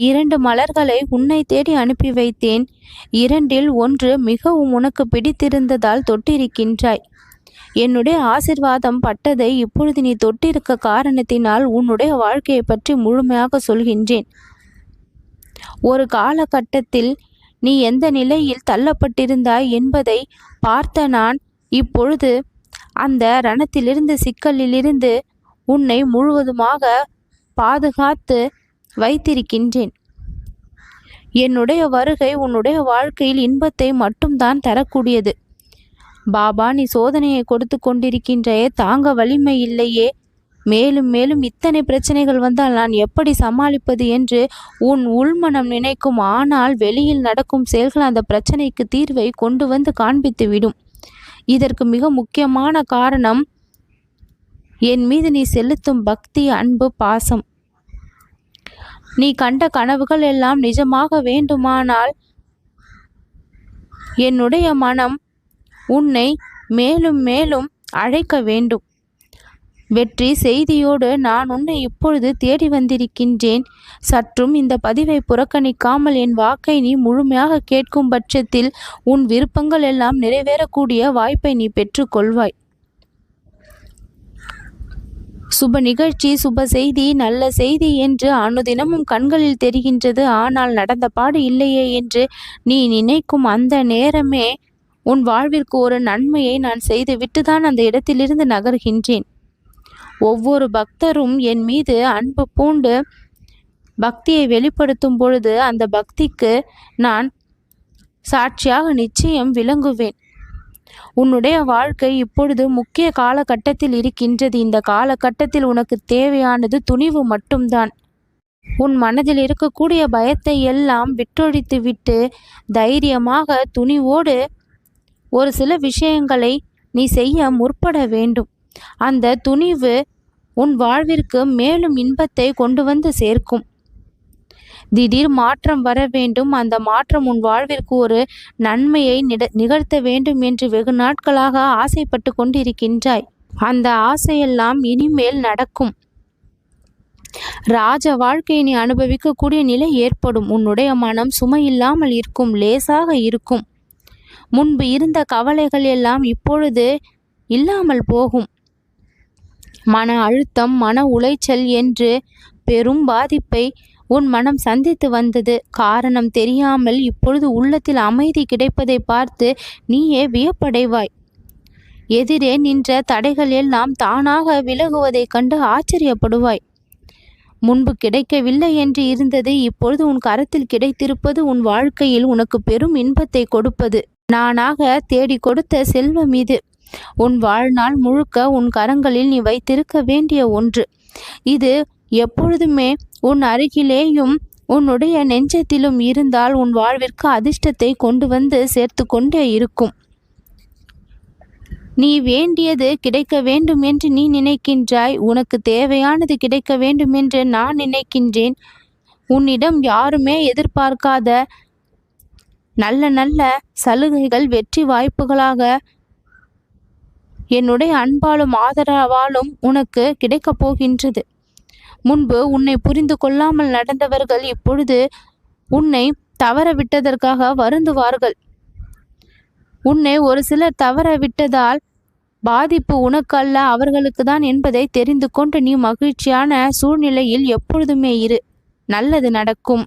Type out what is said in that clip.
இரண்டு மலர்களை உன்னை தேடி அனுப்பி வைத்தேன். இரண்டில் ஒன்று மிகவும் உனக்கு பிடித்திருந்ததால் தொட்டிருக்கின்றாய். என்னுடைய ஆசிர்வாதம் பட்டதை இப்பொழுது நீ தொட்டிருக்க காரணத்தினால் உன்னுடைய வாழ்க்கையை பற்றி முழுமையாக சொல்கின்றேன். ஒரு காலகட்டத்தில் நீ எந்த நிலையில் தள்ளப்பட்டிருந்தாய் என்பதை பார்த்த நான் இப்பொழுது அந்த ரணத்திலிருந்து சிக்கலிலிருந்து உன்னை முழுவதுமாக பாதுகாத்து வைத்திருக்கின்றேன். என்னுடைய வருகை உன்னுடைய வாழ்க்கையில் இன்பத்தை மட்டும்தான் தரக்கூடியது. பாபா நீ சோதனையை கொடுத்து கொண்டிருக்கின்றே தாங்க வலிமை இல்லையே. மேலும் மேலும் இத்தனை பிரச்சனைகள் வந்தால் நான் எப்படி சமாளிப்பது என்று உன் உள்மனம் நினைக்கும். ஆனால் வெளியில் நடக்கும் செயல்கள் அந்த பிரச்சனைக்கு தீர்வை கொண்டு வந்து காண்பித்துவிடும். இதற்கு மிக முக்கியமான காரணம் என் மீது நீ செலுத்தும் பக்தி அன்பு பாசம். நீ கண்ட கனவுகள் எல்லாம் நிஜமாக வேண்டுமானால் என்னுடைய மனம் உன்னை மேலும் மேலும் அழைக்க வேண்டும். வெற்றி செய்தியோடு நான் உன்னை இப்பொழுது தேடி வந்திருக்கின்றேன். சற்றும் இந்த பதிவை புறக்கணிக்காமல் என் வாக்கை நீ முழுமையாக கேட்கும் பட்சத்தில் உன் விருப்பங்கள் எல்லாம் நிறைவேறக்கூடிய வாய்ப்பை நீ பெற்றுக்கொள்வாய். சுப நிகழ்ச்சி சுப செய்தி நல்ல செய்தி என்று அனுதினமும் கண்களில் தெரிகின்றது. ஆனால் நடந்த பாடு இல்லையே என்று நீ நினைக்கும் அந்த நேரமே உன் வாழ்விற்கு ஒரு நன்மையை நான் செய்து விட்டுதான் அந்த இடத்திலிருந்து நகர்கின்றேன். ஒவ்வொரு பக்தரும் என் மீது அன்பு பூண்டு பக்தியை வெளிப்படுத்தும் பொழுது அந்த பக்திக்கு நான் சாட்சியாக நிச்சயம் விளங்குவேன். உன்னுடைய வாழ்க்கை இப்பொழுது முக்கிய காலகட்டத்தில் இருக்கின்றது. இந்த காலகட்டத்தில் உனக்கு தேவையானது துணிவு மட்டும்தான். உன் மனதில் இருக்கக்கூடிய பயத்தை எல்லாம் விட்டொழித்து விட்டு தைரியமாக துணிவோடு ஒரு சில விஷயங்களை நீ செய்ய முற்பட வேண்டும். அந்த துணிவு உன் வாழ்விற்கு மேலும் இன்பத்தை கொண்டு வந்து சேர்க்கும். திடீர் மாற்றம் வர வேண்டும். அந்த மாற்றம் உன் வாழ்விற்கு ஒரு நன்மையை நிகழ்த்த வேண்டும் என்று வெகு நாட்களாக ஆசைப்பட்டு கொண்டிருக்கின்றாய். அந்த ஆசையெல்லாம் இனிமேல் நடக்கும். ராஜ வாழ்க்கையை நீ அனுபவிக்கக்கூடிய நிலை ஏற்படும். உன்னுடைய மனம் சுமையில்லாமல் இருக்கும் லேசாக இருக்கும். முன்பு இருந்த கவலைகள் எல்லாம் இப்பொழுது இல்லாமல் போகும். மன அழுத்தம் மன உளைச்சல் என்று பெரும் பாதிப்பை உன் மனம் சந்தித்து வந்தது. காரணம் தெரியாமல் இப்பொழுது உள்ளத்தில் அமைதி கிடைப்பதை பார்த்து நீயே வியப்படைவாய். எதிரே நின்ற தடைகள் எல்லாம் தானாக விலகுவதைக் கண்டு ஆச்சரியப்படுவாய். முன்பு கிடைக்கவில்லை என்று இருந்தது இப்பொழுது உன் கரத்தில் கிடைத்திருப்பது உன் வாழ்க்கையில் உனக்கு பெரும் இன்பத்தை கொடுப்பது. நானாக தேடி கொடுத்த செல்வம் இது. உன் வாழ்நாள் முழுக்க உன் கரங்களில் நீ வைத்திருக்க வேண்டிய ஒன்று. இது எப்பொழுதுமே உன் அருகிலேயும் உன்னுடைய நெஞ்சத்திலும் இருந்தால் உன் வாழ்விற்கு அதிர்ஷ்டத்தை கொண்டு வந்து சேர்த்து கொண்டே இருக்கும். நீ வேண்டியது கிடைக்க வேண்டும் என்று நீ நினைக்கின்றாய். உனக்கு தேவையானது கிடைக்க வேண்டும் என்று நான் நினைக்கின்றேன். உன்னிடம் யாருமே எதிர்பார்க்காத நல்ல நல்ல சலுகைகள் வெற்றி வாய்ப்புகளாக என்னுடைய அன்பாலும் ஆதரவாலும் உனக்கு கிடைக்கப் போகின்றது. முன்பு உன்னை புரிந்து கொள்ளாமல் நடந்தவர்கள் இப்பொழுது உன்னை தவற விட்டதற்காக வருந்துவார்கள். உன்னை ஒரு சிலர் தவற விட்டதால் பாதிப்பு உனக்கு அல்ல அவர்களுக்கு தான் என்பதை தெரிந்து கொண்டு நீ மகிழ்ச்சியான சூழ்நிலையில் எப்பொழுதுமே இரு. நல்லது நடக்கும்.